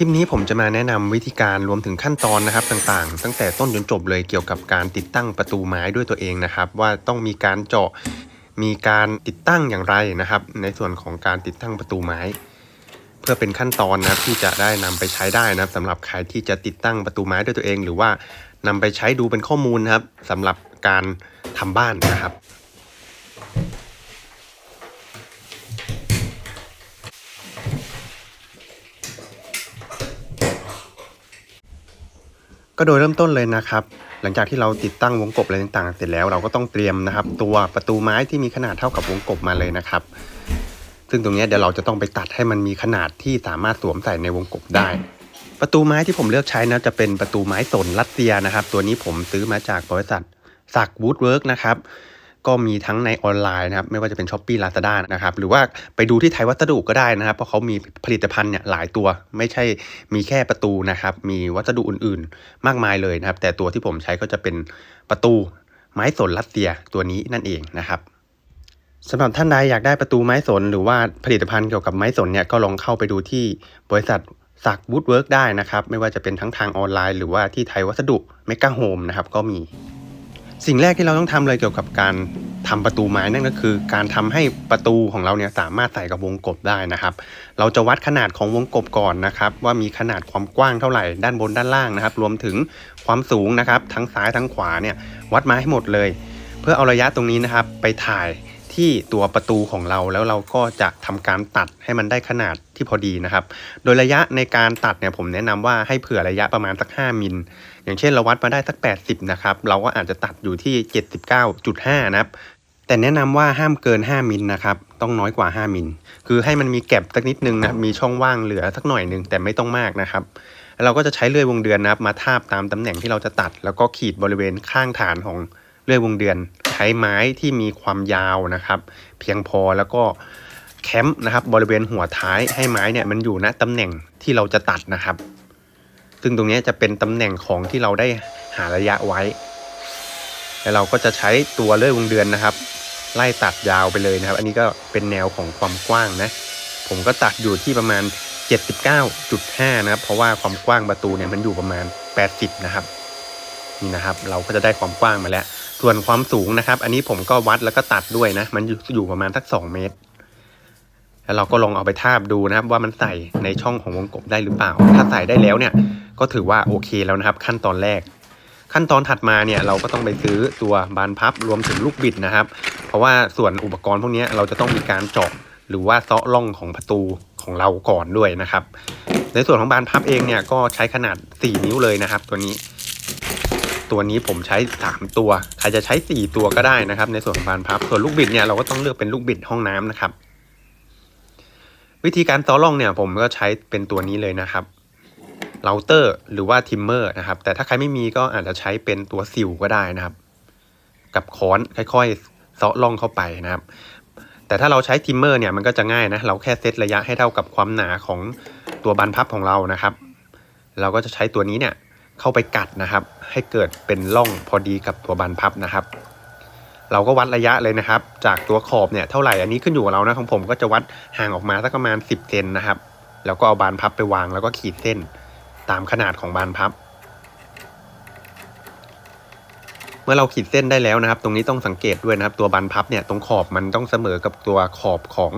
คลิปนี้ผมจะมาแนะนำวิธีการรวมถึงขั้นตอนนะครับต่างๆ ตั้งแต่ต้นจนจบเลยเกี่ยวกับการติดตั้งประตูไม้ด้วยตัวเองนะครับ ว่าต้องมีการเจาะมีการติดตั้งอย่างไรนะครับ ในส่วนของการติดตั้งประตูไม้ เพื่อเป็นขั้นตอนนะที่จะได้นำไปใช้ได้นะครับสำหรับใครที่จะติดตั้งประตูไม้ด้วยตัวเอง หรือว่านำไปใช้ดูเป็นข้อมูลนะครับสำหรับการทำบ้านนะครับ ก็โดยเริ่มต้นเลยนะครับ หลังจากที่เราติดตั้งวงกบอะไรต่างๆ เสร็จแล้วเราก็ต้องเตรียมนะครับ ตัวประตูไม้ที่มีขนาดเท่ากับวงกบมาเลยนะครับ ซึ่งตรงนี้เดี๋ยวเราจะต้องไปตัดให้มันมีขนาดที่สามารถสวมใส่ในวงกบได้ ประตูไม้ที่ผมเลือกใช้นะจะเป็นประตูไม้สนรัสเซียนะครับ ตัวนี้ผมซื้อมาจากบริษัทสักวูดเวิร์กนะครับ ก็มีทั้งในออนไลน์นะครับไม่ว่าจะเป็น s h อ p e e Lazada นะครับหรือว่าไปดูที่ไทยวัสดุก็ได้นะครับ เพราะเขามีผลิตภัณฑ์เนี่ยหลายตัว ไม่ใช่มีแค่ประตูนะครับ มีวัสดุอื่นๆ มากมายเลยนะครับ แต่ตัวที่ผมใช้ก็จะเป็นประตูไม้สนรัสเซียตัวนี้นั่นเองนะครับสำหรับท่านใดอยากได้ประตูไม้สน หรือว่าผลิตภัณฑ์เกี่ยวกับไม้สนเนี่ยก็ลองเข้าไปดูที่บริษัทสักวูดเวิร์กได้นะครับ ไม่ว่าจะเป็นทั้งทางออนไลน์หรือว่าที่ไทยวัสดุเมกะโฮมนะครับก็มี สิ่งแรกที่เราต้องทำเลยเกี่ยวกับการทำประตูไม้นั่นก็คือ การทำให้ประตูของเราเนี่ยสามารถใส่กับวงกบได้นะครับ เราจะวัดขนาดของวงกบก่อนนะครับ ว่ามีขนาดความกว้างเท่าไหร่ด้านบนด้านล่างนะครับ รวมถึงความสูงนะครับ ทั้งซ้ายทั้งขวาเนี่ยวัดมาให้หมดเลย เพื่อเอาระยะตรงนี้นะครับ ไปถ่ายที่ตัวประตูของเราแล้วเราก็จะทำการตัดให้มันได้ขนาดที่พอดีนะครับ โดยระยะในการตัดเนี่ยผมแนะนำว่าให้เผื่อระยะประมาณสัก 5มิล อย่างเช่นเราวัดมาได้สัก 80 นะครับ เราก็อาจจะตัดอยู่ที่ 79.5 นะครับ แต่แนะนำว่าห้ามเกิน 5มิลนะครับ ต้องน้อยกว่า 5มิลคือให้มันมีแก็บสักนิดนึงนะมีช่องว่างเหลือสักหน่อยนึงแต่ไม่ต้องมากนะครับเราก็จะใช้เลื่อยวงเดือนนะครับ มาทาบตามตำแหน่งที่เราจะตัด แล้วก็ขีดบริเวณข้างฐานของเลื่อยวงเดือน ใช้ไม้ที่มีความยาวนะครับ เพียงพอแล้วก็แคมป์นะครับบริเวณหัวท้ายให้ไม้เนี่ยมันอยู่ณตำแหน่งที่เราจะตัดนะครับ ซึ่งตรงนี้จะเป็นตำแหน่งของที่เราได้หาระยะไว้ แล้วเราก็จะใช้ตัวเลื่อยวงเดือนนะครับ ไล่ตัดยาวไปเลยนะครับ อันนี้ก็เป็นแนวของความกว้างนะ ผมก็ตัดอยู่ที่ประมาณ 79.5 นะครับ เพราะว่าความกว้างประตูเนี่ยมันอยู่ประมาณ 80 นะครับ นี่นะครับ เราก็จะได้ความกว้างมาแล้ว ส่วนความสูงนะครับ อันนี้ผมก็วัดแล้วก็ตัดด้วยนะ มันอยู่ประมาณสัก 2 เมตรแล้วเราก็ลองเอาไปทาบดูนะครับว่ามันใส่ในช่องของวงกบได้หรือเปล่า ถ้าใส่ได้แล้วเนี่ย ก็ถือว่าโอเคแล้วนะครับ ขั้นตอนแรก ขั้นตอนถัดมาเนี่ยเราก็ต้องไปซื้อตัวบานพับรวมถึงลูกบิดนะครับ เพราะว่าส่วนอุปกรณ์พวกนี้เราจะต้องมีการเจาะหรือว่าเซาะร่องของประตูของเราก่อนด้วยนะครับ ในส่วนของบานพับเองเนี่ยก็ใช้ขนาด 4 นิ้วเลยนะครับ ตัวนี้ ตัวนี้ผมใช้ 3 ตัวใครจะใช้ 4 ตัวก็ได้นะครับ ในส่วนของบานพับ ส่วนลูกบิดเนี่ยเราก็ต้องเลือกเป็นลูกบิดห้องน้ำนะครับ วิธีการเซาะร่องเนี่ยผมก็ใช้เป็นตัวนี้เลยนะครับ เราเตอร์หรือว่าทิมเมอร์นะครับ แต่ถ้าใครไม่มีก็อาจจะใช้เป็นตัวสิวก็ได้นะครับ กับค้อนค่อยๆเซาะร่องเข้าไปนะครับ แต่ถ้าเราใช้ทิมเมอร์เนี่ยมันก็จะง่ายนะ เราแค่เซตระยะให้เท่ากับความหนาของตัวบานพับของเรานะครับ เราก็จะใช้ตัวนี้เนี่ยเข้าไปกัดนะครับ ให้เกิดเป็นร่องพอดีกับตัวบานพับนะครับ เราก็วัดระยะเลยนะครับ จากตัวขอบเนี่ยเท่าไหร่อันนี้ขึ้นอยู่กับเรานะของผมก็จะวัดห่างออกมาสักประมาณ 10เซนนะครับ แล้วก็เอาบานพับไปวางแล้วก็ขีดเส้น ตามขนาดของบานพับ เมื่อเราขีดเส้นได้แล้วนะครับ ตรงนี้ต้องสังเกตด้วยนะครับ ตัวบานพับเนี่ยตรงขอบมันต้องเสมอกับตัวขอบของ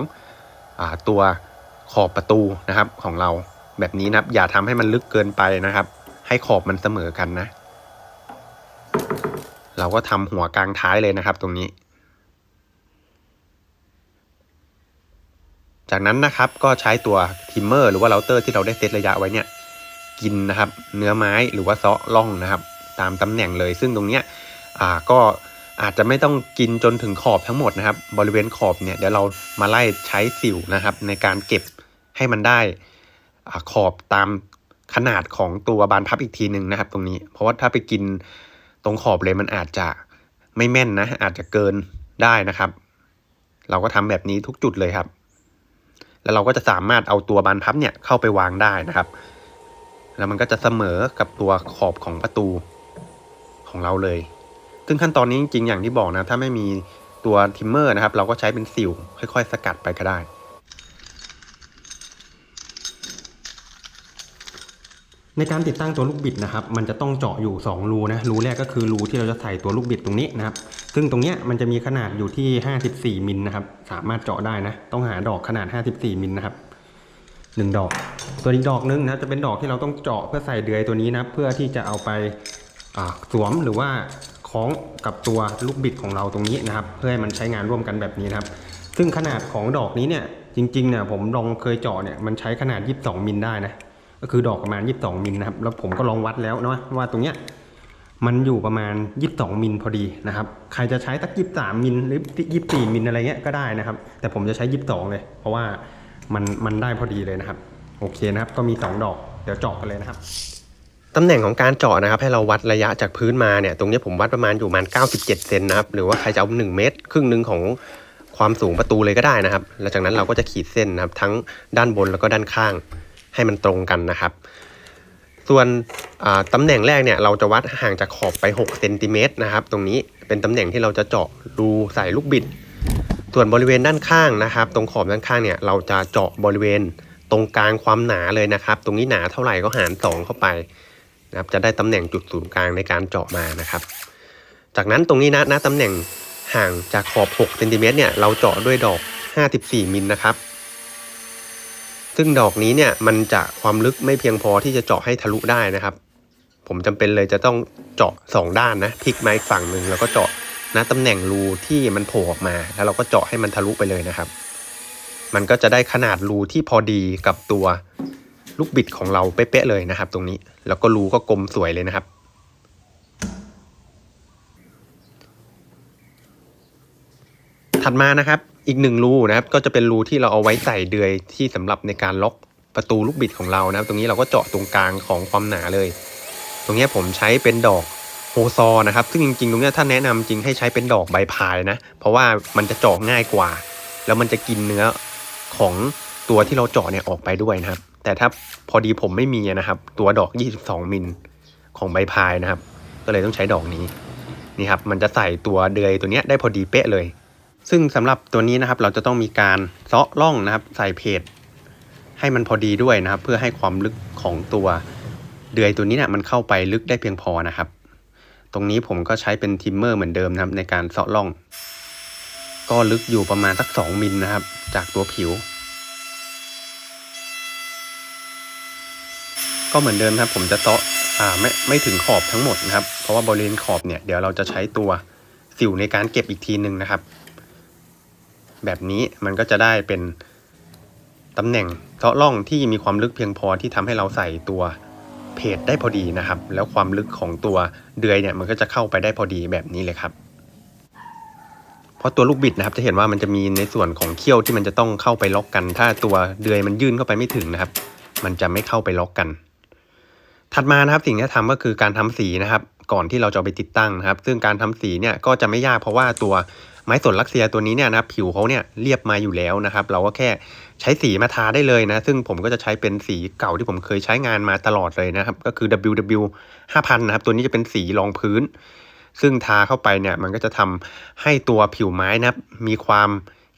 อตัวขอบประตูนะครับของเราแบบนี้นะครับ อย่าทำให้มันลึกเกินไปนะครับ ให้ขอบมันเสมอกันนะ เราก็ทำหัวกลางท้ายเลยนะครับ ตรงนี้จากนั้นนะครับก็ใช้ตัวทิมเมอร์หรือว่าเราเตอร์ที่เราได้เซตระยะไว้เนี่ย กินนะครับ เนื้อไม้หรือว่าเซาะร่องนะครับ ตามตำแหน่งเลย ซึ่งตรงเนี้ยก็อาจจะไม่ต้องกินจนถึงขอบทั้งหมดนะครับ บริเวณขอบเนี่ยเดี๋ยวเรามาไล่ใช้สิวนะครับ ในการเก็บให้มันได้อขอบตามขนาดของตัวบานพับอีกทีหนึ่งนะครับ ตรงนี้ เพราะว่าถ้าไปกินตรงขอบเลยมันอาจจะไม่แม่นนะ อาจจะเกินได้นะครับ เราก็ทำแบบนี้ทุกจุดเลยครับ แล้วเราก็จะสามารถเอาตัวบานพับเนี่ยเข้าไปวางได้นะครับ แล้วมันก็จะเสมอกับตัวขอบของประตูของเราเลย ซึ่งขั้นตอนนี้จริงๆอย่างที่บอกนะ ถ้าไม่มีตัวทิมเมอร์นะครับ เราก็ใช้เป็นสิวค่อย ๆ สกัดไปก็ได้ในการติดตั้งตัวลูกบิดนะครับ มันจะต้องเจาะอยู่ 2 รูนะ รูแรกก็คือรูที่เราจะใส่ตัวลูกบิดตรงนี้นะครับ ซึ่งตรงเนี้ยมันจะมีขนาดอยู่ที่ 54มิลนะครับ สามารถเจาะได้นะ ต้องหาดอกขนาด 54มิลนะครับหนึ่งดอก ส่วนอีกดอกนึงนะจะเป็นดอกที่เราต้องเจาะเพื่อใส่เดือยตัวนี้นะเพื่อที่จะเอาไปอ่าสวมหรือว่าคล้องกับตัวลูกบิดของเราตรงนี้นะครับ เพื่อให้มันใช้งานร่วมกันแบบนี้นะครับ ซึ่งขนาดของดอกนี้เนี่ยจริงๆเนี่ยผมลองเคยเจาะเนี่ยมันใช้ขนาด 22 มิลได้นะก็คือดอกประมาณ 22 มิลนะครับแล้วผมก็ลองวัดแล้วนะว่าตรงเนี้ยมันอยู่ประมาณ 22 มิลพอดีนะครับ ใครจะใช้ตัก 23 มิลหรือ 24 มิลอะไรเงี้ยก็ได้นะครับ แต่ผมจะใช้ 22 เลย เพราะว่ามันมันได้พอดีเลยนะครับ โอเคนะครับ ก็มี 2 ดอก เดี๋ยวเจาะกันเลยนะครับตำแหน่งของการเจาะนะครับ ให้เราวัดระยะจากพื้นมาเนี่ย ตรงนี้ผมวัดประมาณอยู่ประมาณ 97 เซนนะครับ หรือว่าใครจะเอา 1 เมตร ครึ่งหนึ่งของความสูงประตูเลยก็ได้นะครับหลังจากนั้นเราก็จะขีดเส้นนะครับ ทั้งด้านบนแล้วก็ด้านข้างให้มันตรงกันนะครับ ส่วนตำแหน่งแรกเนี่ยเราจะวัดห่างจากขอบไป6เซนติเมตรนะครับ ตรงนี้เป็นตำแหน่งที่เราจะเจาะรูใส่ลูกบิด ส่วนบริเวณด้านข้างนะครับ ตรงขอบด้านข้างเนี่ยเราจะเจาะบริเวณ ตรงกลางความหนาเลยนะครับ ตรงนี้หนาเท่าไหร่ก็หาร 2 เข้าไปนะครับจะได้ตำแหน่งจุดศูนย์กลางในการเจาะมานะครับ จากนั้นตรงนี้นะณตำแหน่งห่างจากขอบ6เซนติเมตรเนี่ยเราเจาะด้วยดอก 54มิลนะครับ ซึ่งดอกนี้เนี่ยมันจะความลึกไม่เพียงพอที่จะเจาะให้ทะลุได้นะครับ ผมจำเป็นเลยจะต้องเจาะ 2 ด้านนะพลิกไมาอีกฝั่งหนึ่งแล้วก็เจาะณตำแหน่งรูที่มันโผล่ออกมา แล้วเราก็เจาะให้มันทะลุไปเลยนะครับ มันก็จะได้ขนาดรูที่พอดีกับตัวลูกบิดของเราเป๊ะๆเลยนะครับ ตรงนี้แล้วก็รูก็กลมสวยเลยนะครับ ถัดมานะครับอีกหนึ่งรูนะครับ ก็จะเป็นรูที่เราเอาไว้ใส่เดือยที่สำหรับในการล็อกประตูลูกบิดของเรานะครับ ตรงนี้เราก็เจาะตรงกลางของความหนาเลย ตรงนี้ผมใช้เป็นดอกโฮซอนะครับ ซึ่งจริงๆตรงนี้ถ้าแนะนำจริงให้ใช้เป็นดอกใบพายนะ เพราะว่ามันจะเจาะง่ายกว่า แล้วมันจะกินเนื้อ ของตัวที่เราเจาะเนี่ยออกไปด้วยนะครับ แต่ถ้าพอดีผมไม่มีนะครับ ตัวดอก 22 มิลของใบพายนะครับ ก็เลยต้องใช้ดอกนี้นี่ครับมันจะใส่ตัวเดือยตัวนี้ได้พอดีเป๊ะเลย ซึ่งสำหรับตัวนี้นะครับ เราจะต้องมีการเซาะร่องนะครับ ใส่เพจให้มันพอดีด้วยนะครับ เพื่อให้ความลึกของตัวเดือยตัวนี้เนี่ยมันเข้าไปลึกได้เพียงพอนะครับ ตรงนี้ผมก็ใช้เป็นทิมเมอร์เหมือนเดิมนะครับในการเซาะร่อง ก็ลึกอยู่ประมาณสัก 2 มิลนะครับ จากตัวผิว ก็เหมือนเดิมครับ ผมจะเซาะอ่าไม่ไม่ถึงขอบทั้งหมดนะครับ เพราะว่าบริเวณขอบเนี่ยเดี๋ยวเราจะใช้ตัวสิวในการเก็บอีกทีหนึ่งนะครับ แบบนี้มันก็จะได้เป็นตำแหน่งเซาะร่องที่มีความลึกเพียงพอที่ทำให้เราใส่ตัวเพจได้พอดีนะครับ แล้วความลึกของตัวเดือยเนี่ยมันก็จะเข้าไปได้พอดีแบบนี้เลยครับ เพราะตัวลูกบิดนะครับจะเห็นว่ามันจะมีในส่วนของเขี้ยวที่มันจะต้องเข้าไปล็อกกัน ถ้าตัวเดือยมันยื่นเข้าไปไม่ถึงนะครับ มันจะไม่เข้าไปล็อกกัน ถัดมานะครับสิ่งที่ทำก็คือการทำสีนะครับ ก่อนที่เราจะาไปติดตั้งนะครับ ซึ่งการทำสีเนี่ยก็จะไม่ยากเพราะว่าตัวไม้สนลักเซียตัวนี้เนี่ยนะครับผิวเขาเนี่ยเรียบมาอยู่แล้วนะครับ เราก็แค่ใช้สีมาทาได้เลยนะ ซึ่งผมก็จะใช้เป็นสีเก่าที่ผมเคยใช้งานมาตลอดเลยนะครับ ก็คือ WW 5000 นะครับ ตัวนี้จะเป็นสีรองพื้น ซึ่งทาเข้าไปเนี่ยมันก็จะทำให้ตัวผิวไม้นะครับมีความ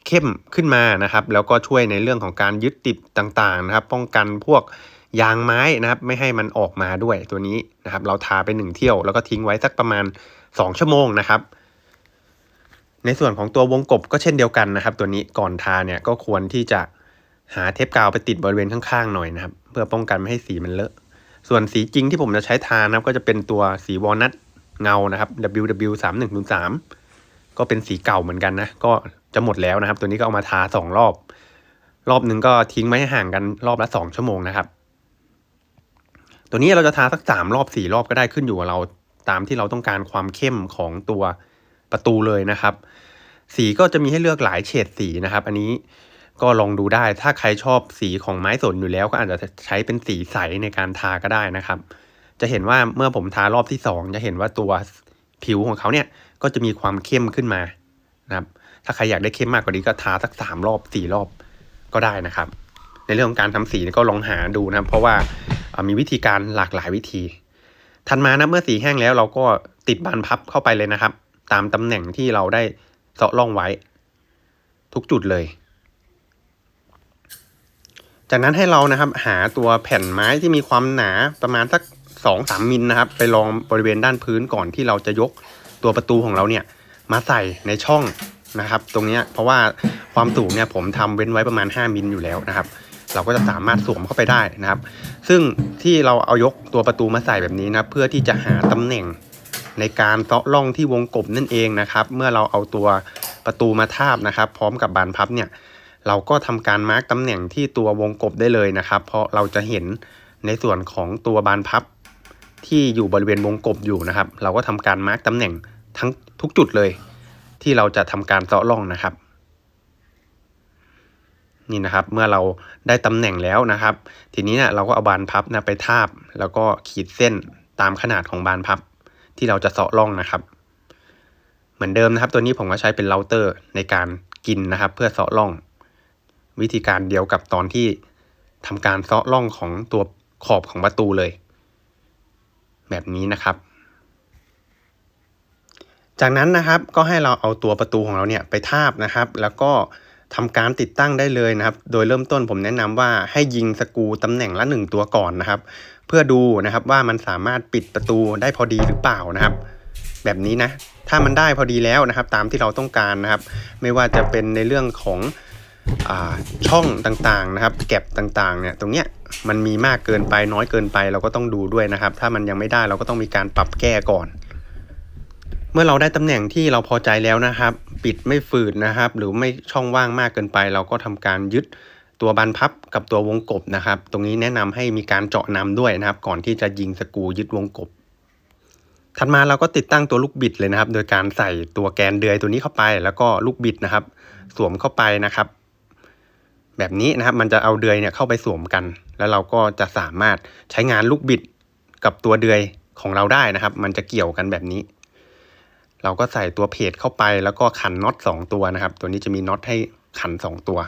เข้มขึ้นมานะครับ แล้วก็ช่วยในเรื่องของการยึดติดต่างๆนะครับ ป้องกันพวกยางไม้นะครับ ไม่ให้มันออกมาด้วยตัวนี้นะครับ เราทาไปหนึ่งเที่ยว แล้วก็ทิ้งไว้สักประมาณ 2 ชั่วโมงนะครับ ในส่วนของตัววงกบก็เช่นเดียวกันนะครับ ตัวนี้ก่อนทาเนี่ยก็ควรที่จะหาเทปกาวไปติดบริเวณข้างๆหน่อยนะครับ เพื่อป้องกันไม่ให้สีมันเลอะส่วนสีจริงที่ผมจะใช้ทานะครับก็จะเป็นตัวสีวอลนัท เงานะครับ WW 3 1 0 3ก็เป็นสีเก่าเหมือนกันนะ ก็จะหมดแล้วนะครับ ตัวนี้ก็เอามาทาสองรอบ รอบหนึ่งก็ทิ้งไว้ให้ห่างกันรอบละสองชั่วโมงนะครับ ตัวนี้เราจะทาสักสามรอบสี่รอบก็ได้ขึ้นอยู่กับเราตามที่เราต้องการความเข้มของตัวประตูเลยนะครับ สีก็จะมีให้เลือกหลายเฉดสีนะครับ อันนี้ก็ลองดูได้ ถ้าใครชอบสีของไม้สนอยู่แล้วก็อาจจะใช้เป็นสีใสในการทาก็ได้นะครับ จะเห็นว่าเมื่อผมทารอบที่สองจะเห็นว่าตัวผิวของเขาเนี่ยก็จะมีความเข้มขึ้นมานะครับ ถ้าใครอยากได้เข้มมากกว่านี้ก็ทาสักสามรอบสี่รอบก็ได้นะครับ ในเรื่องของการทำสีก็ลองหาดูนะครับ เพราะว่ามีวิธีการหลากหลายวิธีถัดมานะเมื่อสีแห้งแล้วเราก็ติดบานพับเข้าไปเลยนะครับ ตามตำแหน่งที่เราได้เซาะร่องไว้ ทุกจุดเลย จากนั้นให้เรานะครับ หาตัวแผ่นไม้ที่มีความหนาประมาณสัก สองสามมิลนะครับ ไปรองบริเวณด้านพื้นก่อนที่เราจะยกตัวประตูของเราเนี่ยมาใส่ในช่องนะครับ ตรงนี้เพราะว่าความสูงเนี่ยผมทำเว้นไว้ประมาณ 5มิลอยู่แล้วนะครับ เราก็จะสามารถสวมเข้าไปได้นะครับ ซึ่งที่เราเอายกตัวประตูมาใส่แบบนี้นะเพื่อที่จะหาตำแหน่งในการเซาะร่องที่วงกบนั่นเองนะครับ เมื่อเราเอาตัวประตูมาทาบนะครับ พร้อมกับบานพับเนี่ยเราก็ทำการมาร์กตำแหน่งที่ตัววงกบได้เลยนะครับ เพราะเราจะเห็นในส่วนของตัวบานพับ ที่อยู่บริเวณวงกบอยู่นะครับ เราก็ทำการมาร์กตำแหน่งทั้งทุกจุดเลย ที่เราจะทำการเซาะร่องนะครับ นี่นะครับ เมื่อเราได้ตำแหน่งแล้วนะครับ ทีนี้เนี่ยเราก็เอาบานพับนะไปทาบ แล้วก็ขีดเส้นตามขนาดของบานพับ ที่เราจะเซาะร่องนะครับ เหมือนเดิมนะครับ ตัวนี้ผมก็ใช้เป็นเราเตอร์ในการกินนะครับ เพื่อเซาะร่อง วิธีการเดียวกับตอนที่ทำการเซาะร่องของตัวขอบของประตูเลย แบบนี้นะครับ จากนั้นนะครับก็ให้เราเอาตัวประตูของเราเนี่ยไปทาบนะครับ แล้วก็ทำการติดตั้งได้เลยนะครับ โดยเริ่มต้นผมแนะนำว่าให้ยิงสกูตำแหน่งละหนึ่งตัวก่อนนะครับ เพื่อดูนะครับว่ามันสามารถปิดประตูได้พอดีหรือเปล่านะครับ แบบนี้นะ ถ้ามันได้พอดีแล้วนะครับ ตามที่เราต้องการนะครับ ไม่ว่าจะเป็นในเรื่องของอช่องต่างๆนะครับ แก็บต่างๆเนี่ยตรงเนี้ย มันมีมากเกินไปน้อยเกินไปเราก็ต้องดูด้วยนะครับ ถ้ามันยังไม่ได้เราก็ต้องมีการปรับแก้ก่อน เมื่อเราได้ตำแหน่งที่เราพอใจแล้วนะครับ ปิดไม่ฝืดนะครับ หรือไม่ช่องว่างมากเกินไป เราก็ทำการยึดตัวบานพับกับตัววงกบนะครับ ตรงนี้แนะนำให้มีการเจาะนำด้วยนะครับ ก่อนที่จะยิงสกูยึดวงกบถัดมาเราก็ติดตั้งตัวลูกบิดเลยนะครับ โดยการใส่ตัวแกนเดือยตัวนี้เข้าไป แล้วก็ลูกบิดนะครับ สวมเข้าไปนะครับ แบบนี้นะครับมันจะเอาเดือยเนี่ยเข้าไปสวมกัน แล้วเราก็จะสามารถใช้งานลูกบิดกับตัวเดือยของเราได้นะครับ มันจะเกี่ยวกันแบบนี้ เราก็ใส่ตัวเพจเข้าไปแล้วก็ขันน็อตสองตัวนะครับ ตัวนี้จะมีน็อตให้ขันสองตัว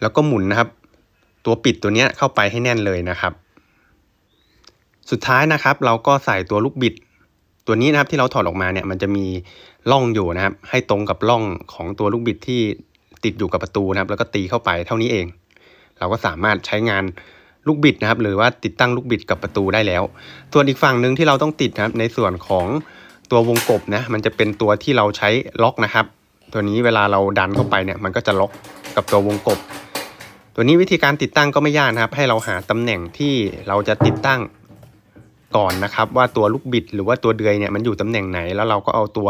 แล้วก็หมุนนะครับ ตัวปิดตัวเนี้ยเข้าไปให้แน่นเลยนะครับ สุดท้ายนะครับ เราก็ใส่ตัวลูกบิด ตัวนี้นะครับที่เราถอดออกมาเนี่ยมันจะมีร่องอยู่นะครับ ให้ตรงกับร่องของตัวลูกบิดที่ ติดอยู่กับประตูนะครับ แล้วก็ตีเข้าไปเท่านี้เอง เราก็สามารถใช้งานลูกบิดนะครับ หรือว่าติดตั้งลูกบิดกับประตูได้แล้ว ส่วนอีกฝั่งหนึ่งที่เราต้องติดนะครับ ในส่วนของตัววงกบนะ มันจะเป็นตัวที่เราใช้ล็อกนะครับ ตัวนี้เวลาเราดันเข้าไปเนี่ย มันก็จะล็อกกับตัววงกบ ตัวนี้วิธีการติดตั้งก็ไม่ยากนะครับ ให้เราหาตำแหน่งที่เราจะติดตั้งก่อนนะครับ ว่าตัวลูกบิดหรือว่าตัวเดือยเนี่ยมันอยู่ตำแหน่งไหน แล้วเราก็เอาตัว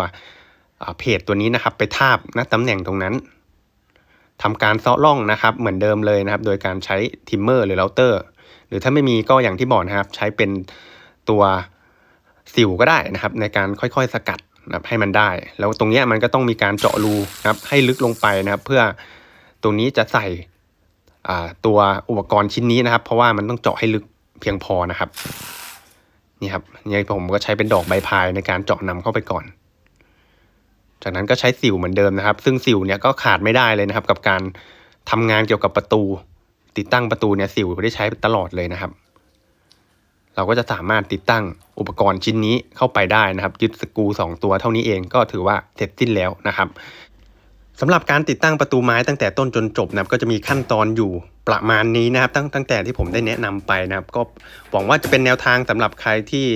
เพจตัวนี้นะครับ ไปทาบนะตำแหน่งตรงนั้น ทำการเซาะร่องนะครับ เหมือนเดิมเลยนะครับ โดยการใช้ทิมเมอร์หรือเราเตอร์ หรือถ้าไม่มีก็อย่างที่บอกนะครับ ใช้เป็นตัวสิวก็ได้นะครับ ในการค่อยๆสกัดนะครับให้มันได้ แล้วตรงเนี้ยมันก็ต้องมีการเจาะรูนะครับ ให้ลึกลงไปนะครับ เพื่อตรงนี้จะใส่อ่าตัวอุปกรณ์ชิ้นนี้นะครับ เพราะว่ามันต้องเจาะให้ลึกเพียงพอนะครับนี่ครับยังผมก็ใช้เป็นดอกใบพายในการเจาะนำเข้าไปก่อน จากนั้นก็ใช้สิวเหมือนเดิมนะครับ ซึ่งสิวเนี่ยก็ขาดไม่ได้เลยนะครับ กับการทำงานเกี่ยวกับประตู ติดตั้งประตูเนี่ยสิวได้ใช้ตลอดเลยนะครับ เราก็จะสามารถติดตั้งอุปกรณ์ชิ้นนี้เข้าไปได้นะครับ ยึดสกูสองตัวเท่านี้เองก็ถือว่าเสร็จสิ้นแล้วนะครับสำหรับการติดตั้งประตูไม้ตั้งแต่ต้นจนจบนะครับก็จะมีขั้นตอนอยู่ประมาณนี้นะครับ ตั้งตั้งแต่ที่ผมได้แนะนำไปนะครับ ก็หวังว่าจะเป็นแนวทางสำหรับใครที่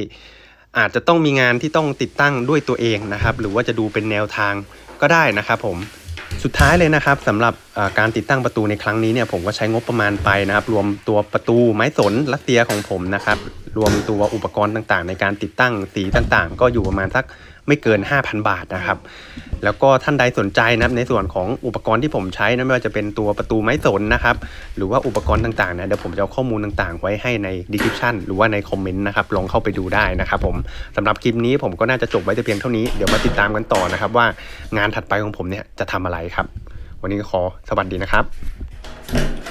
อาจจะต้องมีงานที่ต้องติดตั้งด้วยตัวเองนะครับ หรือว่าจะดูเป็นแนวทางก็ได้นะครับผมสุดท้ายเลยนะครับสำหรับการติดตั้งประตูในครั้งนี้เนี่ยผมก็ใช้งบประมาณไปนะครับ รวมตัวประตูไม้สนรัสเซียของผมนะครับ รวมตัวอุปกรณ์ต่างๆ ในการติดตั้งสีต่างๆ ก็อยู่ประมาณสัก ไม่เกิน 5,000 บาทนะครับ แล้วก็ท่านใดสนใจนะครับในส่วนของอุปกรณ์ที่ผมใช้นะไม่ว่าจะเป็นตัวประตูไม้สนนะครับ หรือว่าอุปกรณ์ต่างๆนี่ยเดี๋ยวผมจะเอาข้อมูลต่างๆ ไว้ให้ใน description หรือว่าในคอมเมนต์นะครับลองเข้าไปดูได้นะครับผมสำหรับคลิปนี้ผมก็น่าจะจบไว้แต่เพียงเท่านี้เดี๋ยวมาติดตามกันต่อนะครับ ว่างานถัดไปของผมเนี่ยจะทำอะไรครับ วันนี้ขอสวัสดีนะครับ